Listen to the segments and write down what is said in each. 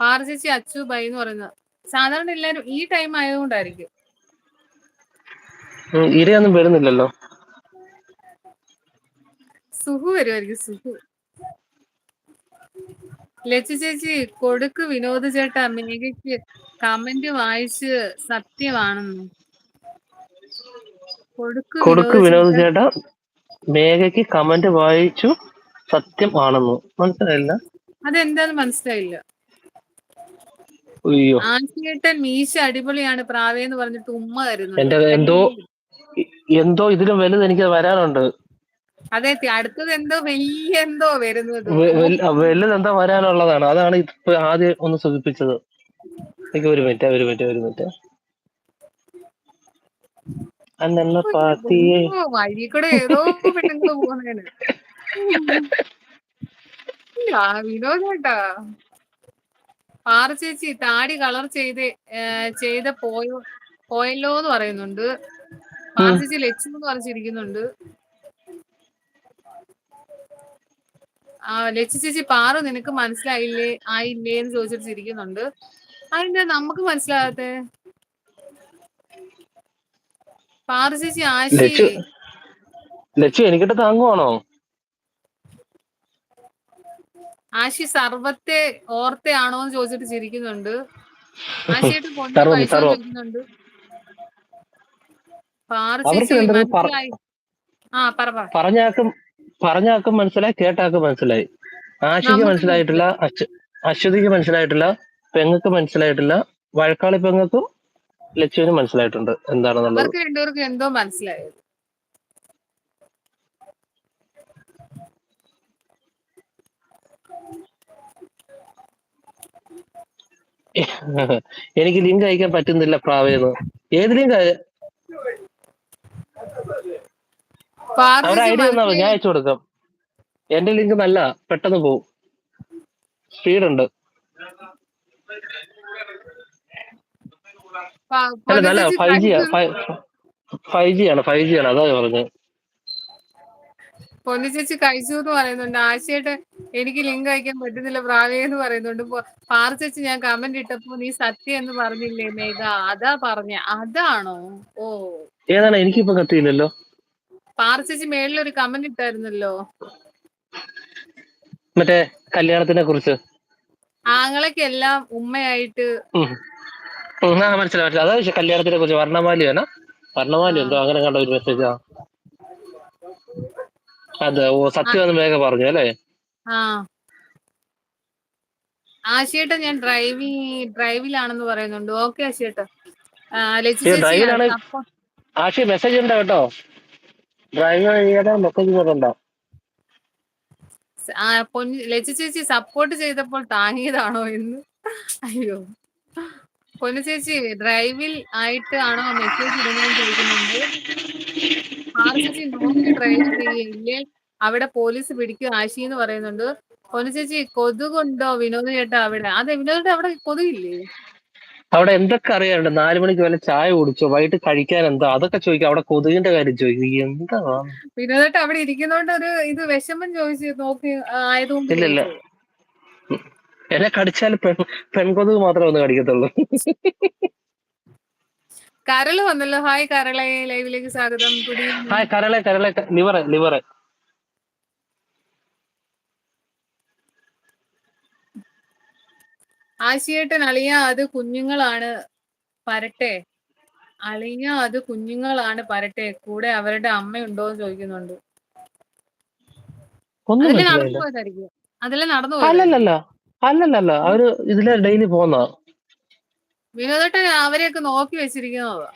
പാറു ചേച്ചി അച്ചു ബൈ എന്ന് പറയുന്നത്. സാധാരണ എല്ലാരും ഈ ടൈം ആയതുകൊണ്ടായിരിക്കും. ഇരയൊന്നും വരുന്നില്ലല്ലോ. സുഹു വരുമായിരിക്കും സുഹു. ലച്ചു ചേച്ചി കൊടുക്ക് വിനോദ ചേട്ടാ മേഘയ്ക്ക് കമന്റ് വായിച്ച് സത്യമാണെന്ന്. കൊടുക്ക് വിനോദ ചേട്ടാ. മേഘയ്ക്ക് കമന്റ് വായിച്ചു സത്യം ആണെന്ന്. മനസ്സിലായില്ല? അതെന്താന്ന് മനസ്സിലായില്ല. അയ്യോ. ആശിയേട്ടൻ മീശ അടിപൊളിയാണ്. പ്രാവേന്ന് പറഞ്ഞിട്ട് ഉമ്മ എന്റെ എന്തോ എന്തോ ഇതിലും വലുത് എനിക്ക് വരാനുണ്ട്. അതെ തി- അടുത്തത് എന്തോ വലിയ എന്തോ വരുന്നത്. വെ- വലുത് എന്താ വരാനുള്ളതാണ്. അതാണ് ഇപ്പൊ ആദ്യം ഒന്ന് സൂചിപ്പിച്ചത്. എനിക്ക് ഒരു മിനിറ്റ് ഒരു മിനിറ്റ് ഒരു മിനിറ്റ്. അന്നെന്ന പാത്തിയെ ഓ, വഴി കൂടെ ഏതോ പെണ്ണുങ്ങൾ പോകുന്നതിന് ആ വിനോദ് ചേട്ടാ പാറ ചേച്ചി താടി കളർ ചെയ്ത് ചെയ്ത പോയോ പോയല്ലോ എന്ന് പറയുന്നുണ്ട്. പാറ. ചേച്ചി ലച്ചു എന്ന് പറഞ്ഞിരിക്കുന്നുണ്ട് ആ ലച്ചു ചേച്ചി പാറു നിനക്ക് മനസ്സിലായില്ലേ ആയില്ലേ എന്ന് ചോദിച്ചിട്ട് ചിരിക്കുന്നുണ്ട് അതിന്റെ നമുക്ക് മനസ്സിലാകാത്തെ? പാറു ചേച്ചി ആശി ലച്ചു എനിക്കിട്ട് താങ്ങുവാണോ? ആശി സർവത്തെ ഓർത്തയാണോ എന്ന് ചോദിച്ചിട്ട് ചിരിക്കുന്നുണ്ട്. ആശിയായിട്ട് ചോദിക്കുന്നുണ്ട്. മനസ്സിലായി. ആ പറ പറ. പറഞ്ഞാക്കും പറഞ്ഞാക്കും മനസ്സിലായി കേട്ടാക്കും മനസ്സിലായി. ആശിക്ക് മനസ്സിലായിട്ടില്ല അശ്വ അശ്വതിക്ക് മനസ്സിലായിട്ടില്ല പെങ്ങക്ക് മനസ്സിലായിട്ടില്ല വഴക്കാളി പെങ്ങക്കും ലച്ചുവിനും മനസ്സിലായിട്ടുണ്ട്. എന്താണെന്നുള്ളത്. എന്തോ മനസ്സിലായത്. എനിക്ക് ലിങ്ക് അയക്കാൻ പറ്റുന്നില്ല പ്രാവേന്ന്. ഏത് ലിങ്ക് ഐഡിയ തന്നാ ഞാൻ അയച്ചു കൊടുക്കാം. എന്റെ ലിങ്ക് നല്ല പെട്ടെന്ന് പോവും. സ്പീഡ് ഉണ്ട്. അല്ല നല്ല ഫൈവ് ജി ഫൈവ് ജി ആണ് ഫൈവ് ജി ആണ് അതാ പറഞ്ഞത്. പൊന്നു ചേച്ചി കഴിച്ചു എന്ന് പറയുന്നുണ്ട്. ആശയായിട്ട് എനിക്ക് ലിങ്ക് അയക്കാൻ പറ്റുന്നില്ല. പ്രാവേ എന്ന് പറയുന്നുണ്ട്. പൊ- ചേച്ചി ഞാൻ കമന്റ് ഇട്ടപ്പോ നീ സത്യം എന്ന് പറഞ്ഞില്ലേ മേഘ? അതാ പറഞ്ഞ. അതാണോ? ഓ. ഏതാണ്? എനിക്കിപ്പോ കത്തിയില്ലല്ലോ. പാറു ചേച്ചി മേളിൽ ഒരു കമന്റ് ഇട്ടായിരുന്നല്ലോ. മറ്റേ കല്യാണത്തിനെ കുറിച്ച്. ആങ്ങളൊക്കെല്ലാം ഉമ്മയായിട്ട്. ആ മനസ്സിലായി മനസ്സിലായി. അതാ കല്യാണത്തിനെ കുറിച്ച്. വർണമാലിയാണ് വർണമാലി എന്തോ? അങ്ങനെ കണ്ട ഒരു മെസ്സേജാ അതെ ഓ സത്യം എന്ന് പറഞ്ഞു അല്ലേ? ആ. ആശയേട്ട ഞാൻ ഡ്രൈവിംഗ് ഡ്രൈവിലാണെന്ന് പറയുന്നുണ്ട്. ഓക്കെ ആശയേട്ട. ആശി മെസ്സേജ് ഉണ്ടോ കേട്ടോ? ഡ്രൈവ് ചെയ്യാതെ മെസ്സേജ് വരുന്നുണ്ടോ ആ, പൊന്നു ലച്ചു ചേച്ചി സപ്പോർട്ട് ചെയ്തപ്പോൾ താങ്ങിയതാണോ എന്ന്? അയ്യോ. പൊന്നു ചേച്ചി ഡ്രൈവിൽ ആയിട്ട് ആണോ മെസ്സേജ് ഇടുന്നതെന്ന് ചോദിക്കുന്നുണ്ട്. നോക്കി ചെയ്യില്ലേ? അവിടെ പോലീസ് പിടിക്കും. ആശി എന്ന് പറയുന്നുണ്ട്. പൊന്നു ചേച്ചി കൊതുകുണ്ടോ വിനോദ് ചേട്ടാ അവിടെ? അതെ വിനോദ് അവിടെ കൊതുകില്ലേ? അവിടെ എന്തൊക്കെ അറിയാനുണ്ട്? നാലു മണിക്ക് വല്ല ചായ കുടിച്ചോ? വൈകിട്ട് കഴിക്കാൻ എന്താ? അതൊക്കെ ചോദിക്കാം. അവിടെ കൊതുകിന്റെ കാര്യം ചോദിക്കും. എന്താ? വിനോദ് അവിടെ ഇരിക്കുന്നോണ്ട് ഒരു ഇത് വിഷമം ചോദിച്ചു നോക്കി ആയതുകൊണ്ട് ഇല്ല, ഇല്ല. എന്നെ കടിച്ചാൽ പെൺ പെൺകൊതുക് മാത്രമേ ഒന്ന് കടിക്കത്തുള്ളൂ. കരൾ വന്നല്ലോ. ഹായ് കരളെ ലൈവിലേക്ക് സ്വാഗതം. ഹായ് കരളെ കരളെ ലിവറെ ലിവറെ ആശിയേട്ടൻ അളിയ അത് കുഞ്ഞുങ്ങളാണ് പരട്ടെ. അളിയ അത് കുഞ്ഞുങ്ങളാണ് പരട്ടെ. കൂടെ അവരുടെ അമ്മയുണ്ടോ എന്ന് ചോദിക്കുന്നുണ്ട് അതിലെ നടന്നു പോയതായിരിക്കും. അതിലെ നടന്നു പോയത് അല്ലല്ലോ അവർ ഇതിലെ ഡെയിലി പോന്ന വിനോദേട്ടൻ അവരെയൊക്കെ നോക്കി വെച്ചിരിക്കുന്നതാ.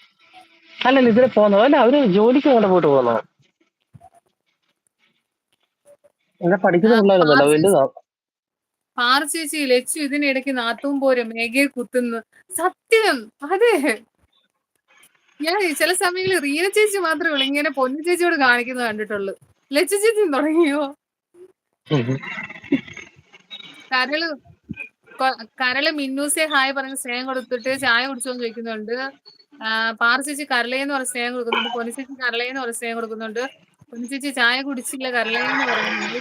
അല്ലല്ല ഇതിലെ പോന്ന അല്ല അവർ ജോലിക്ക് കൊണ്ട് പോയിട്ട് പോന്ന എന്നെ പഠിക്കുന്ന പിള്ളേരൊന്നുമല്ല വലുതാ. പാറ ചേച്ചി ലച്ചു ഇതിനിടയ്ക്ക് നാത്തും പോരും മേഘയെ കുത്തുന്നു. സത്യം അതെ. ഞാൻ ചില സമയങ്ങളിൽ റീന ചേച്ചി മാത്രമേ ഉള്ളൂ. ഇങ്ങനെ പൊന്നു ചേച്ചിയോട് കാണിക്കുന്നത് കണ്ടിട്ടുള്ളൂ. ലച്ചു ചേച്ചി തുടങ്ങിയോ? കരൾ കരൾ മിന്നൂസെ ഹായ് പറഞ്ഞ് സ്നേഹം കൊടുത്തിട്ട് ചായ കുടിച്ചോന്ന് ചോദിക്കുന്നുണ്ട് പാർസിച്ച് കരളയെന്ന് പറഞ്ഞ സ്നേഹം കൊടുക്കുന്നുണ്ട്. പൊന്നു ചേച്ചി കരളയെന്ന് പറഞ്ഞ സ്നേഹം കൊടുക്കുന്നുണ്ട്. പൊന്നു ചായ കുടിച്ചില്ല കരളയെന്ന് പറയുന്നുണ്ട്.